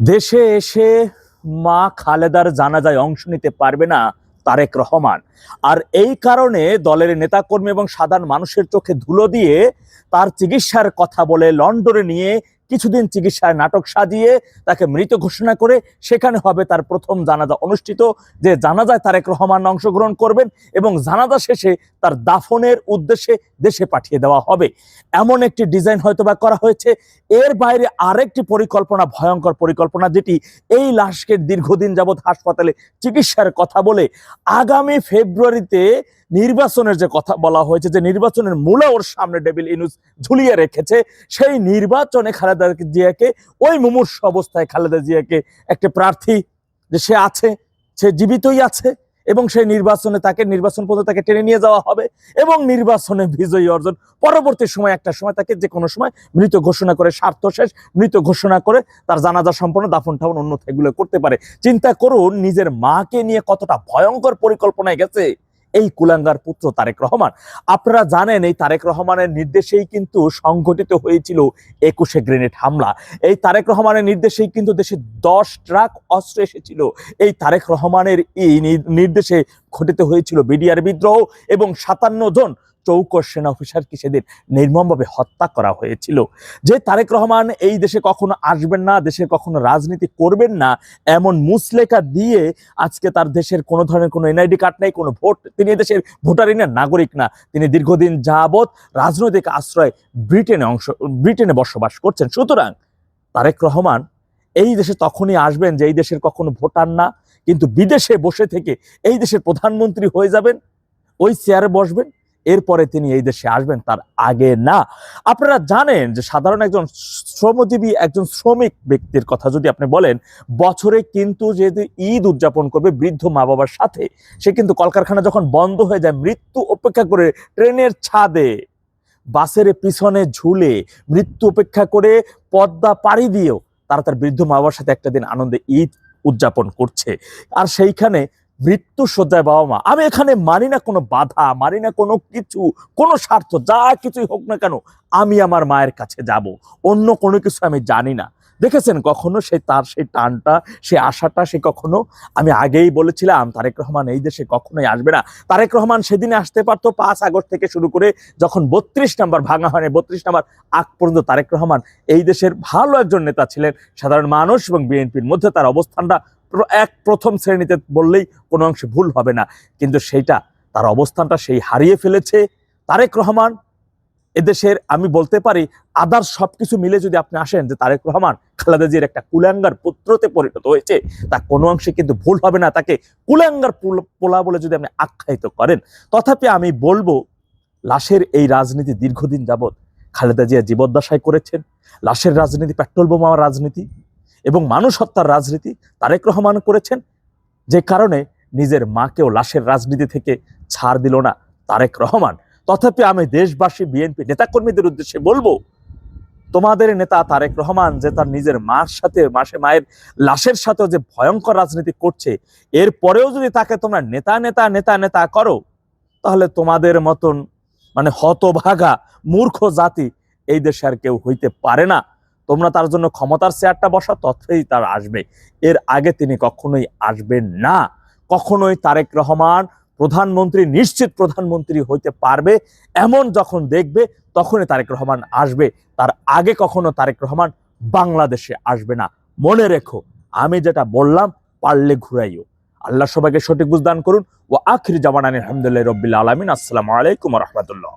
দেশে এসে মা খালেদার জানাজায় অংশ নিতে পারবে না তারেক রহমান। আর এই কারণে দলের নেতাকর্মী এবং সাধারণ মানুষের চোখে ধুলো দিয়ে তার চিকিৎসার কথা বলে লন্ডনে নিয়ে কিছুদিন চিকিৎসার নাটক সাজিয়ে তাকে মৃত ঘোষণা করে সেখানে হবে তার প্রথম জানাজা অনুষ্ঠিত, যে জানাজায় তারেক রহমান অংশগ্রহণ করবেন এবং জানাজা শেষে তার দাফনের উদ্দেশ্যে দেশে পাঠিয়ে দেওয়া হবে। এমন একটি ডিজাইন হয়তো বা করা হয়েছে। এর বাইরে আরেকটি পরিকল্পনা, ভয়ঙ্কর পরিকল্পনা, যেটি এই লাশকে দীর্ঘদিন যাবৎ হাসপাতালে চিকিৎসার কথা বলে আগামী ফেব্রুয়ারিতে নির্বাচনের যে কথা বলা হয়েছে, যে নির্বাচনের মূলা ওর সামনে ডেভিল ইনুস ঝুলিয়ে রেখেছে, সেই নির্বাচনে খালেদা জিয়াকে, ওই মুমূর্ষ অবস্থায় খালেদা জিয়াকে একটা প্রার্থী যে সে আছে, সে জীবিতই আছে এবং সেই নির্বাচনে তাকে, নির্বাচন পর্যন্ত তাকে টেনে নিয়ে যাওয়া হবে এবং নির্বাচনে বিজয়ী অর্জন। পরবর্তী সময়, একটা সময় তাকে যে কোনো সময় মৃত ঘোষণা করে, স্বার্থ শেষ, মৃত ঘোষণা করে তার জানাজা সম্পন্ন, দাফন টাফন অন্য এগুলো করতে পারে। চিন্তা করুন, নিজের মাকে নিয়ে কতটা ভয়ঙ্কর পরিকল্পনায় গেছে। এই কুলাঙ্গার পুত্র তারেক রহমান। আপনারা জানেন, এই তারেক রহমানের নির্দেশেই কিন্তু সংঘটিত হয়েছিল একুশে গ্রেনেড হামলা। এই তারেক রহমানের নির্দেশেই কিন্তু দেশে দশ ট্রাক অস্ত্র এসেছিল। এই তারেক রহমানের এই নির্দেশে ঘটিত হয়েছিল বিডিআর বিদ্রোহ এবং সাতান্ন জন চৌকস সেনা অফিসারকে সেদিন নির্মমভাবে হত্যা করা হয়েছিল। যে তারেক রহমান এই দেশে কখনো আসবেন না দেশের কখনো রাজনীতি করবেন না, এমন মুসলেখা দিয়ে আজকে তার দেশের কোনো ধরনের কোনো এনআইডি কার্ড নেই, কোনো ভোট, তিনি দেশের ভোটারই না, নাগরিক না। তিনি দীর্ঘদিন যাবৎ রাজনৈতিক আশ্রয় ব্রিটেনে অংশ, ব্রিটেনে বসবাস করছেন। সুতরাং তারেক রহমান এই দেশে তখনই আসবেন যে এই দেশের কখনো ভোটার না, কিন্তু বিদেশে বসে থেকে এই দেশের প্রধানমন্ত্রী হয়ে যাবেন, ওই চেয়ারে বসবেন এরপরে তিনি এই দেশে আসবেন, তার আগে না। আপনারা জানেন যে সাধারণ একজন শ্রমজীবী, একজন শ্রমিক ব্যক্তির কথা যদি আপনি বলেন, বছরে কিন্তু যেহেতু ঈদ উদযাপন করবে বৃদ্ধ মা বাবার সাথে, সে কিন্তু কলকারখানা যখন বন্ধ হয়ে যায়, মৃত্যু অপেক্ষা করে ট্রেনের ছাদে, বাসের পিছনে ঝুলে মৃত্যু অপেক্ষা করে পদ্মা পাড়ি দিয়েও তারা তার বৃদ্ধ মা বাবার সাথে একটা দিন আনন্দে ঈদ উদযাপন করছে। আর সেইখানে মৃত্যু সজ্জায় বাবা মা। আমি এখানে মানি না কোনো বাধা, মানি না কোনো কিছু, কোনো স্বার্থ, যা কিছুই হোক না কেন, আমি আমার মায়ের কাছে যাব। অন্য কোনো কিছু আমি জানি না। দেখেছেন কখনো সে তার সেই টানটা, সে আশাটা, সে কখনো? আমি আগেই বলেছিলাম, তারেক রহমান এই দেশে কখনোই আসবে না। তারেক রহমান সেদিনে আসতে পারতো পাঁচ আগস্ট থেকে শুরু করে যখন বত্রিশ নাম্বার ভাঙা হয়নি, বত্রিশ নাম্বার আগ পর্যন্ত তারেক রহমান এই দেশের ভালো একজন নেতা ছিলেন। সাধারণ মানুষ এবং বিএনপির মধ্যে তার অবস্থানটা এক প্রথম শ্রেণীতে বললেই কোনো অংশে ভুল হবে না। কিন্তু সেইটা, তার অবস্থানটা সেই হারিয়ে ফেলেছে তারেক রহমান। এদেশের, আমি বলতে পারি, আদার সবকিছু মিলে যদি আপনি আসেন যে তারেক রহমান খালেদা জিয়ার একটা কুলাঙ্গার পুত্রতে পরিণত হয়েছে তা কোনো অংশে কিন্তু ভুল হবে না তাকে কুলাঙ্গার পুল- বলে যদি আপনি আখ্যায়িত করেন। তথাপি আমি বলব, লাশের এই রাজনীতি দীর্ঘদিন যাবৎ খালেদা জিয়া জীবদ্দশায় করেছেন। লাশের রাজনীতি, পেট্রোল বোমার রাজনীতি এবং মানুষ হত্যার রাজনীতি তারেক রহমান করেছেন। যে কারণে নিজের মাকেও লাশের রাজনীতি থেকে ছাড় দিল না তারেক রহমান। তথাপি আমি দেশবাসী, বিএনপি নেতাকর্মীদের উদ্দেশ্যে বলব, তোমাদের নেতা তারেক রহমান যে তার নিজের মার সাথে, মাসে মায়ের লাশের সাথেও যে ভয়ঙ্কর রাজনীতি করছে, এর পরেও যদি তাকে তোমরা নেতা নেতা নেতা নেতা করো, তাহলে তোমাদের মতন মানে হতভাগা, মূর্খ জাতি এই দেশে আর কেউ হইতে পারে না। তোমরা তার জন্য ক্ষমতার চেয়ারটা বসা তথ্যই তার আসবে। এর আগে তিনি কখনোই আসবেন না। কখনোই তারেক রহমান প্রধানমন্ত্রী, নিশ্চিত প্রধানমন্ত্রী হইতে পারবে। এমন যখন দেখবে, তখনই তারেক রহমান আসবে। তার আগে কখনো তারেক রহমান বাংলাদেশে আসবে না। মনে রেখো, আমি যেটা বললাম, পারলে ঘুরাইও। আল্লাহ সবাইকে সঠিক বুঝদান করুন। ও আখির জামানানি আলহামদুলিল্লাহ রবিল্লা আলমিন। আসসালামু আলাইকুম রহমতুল্লাহ।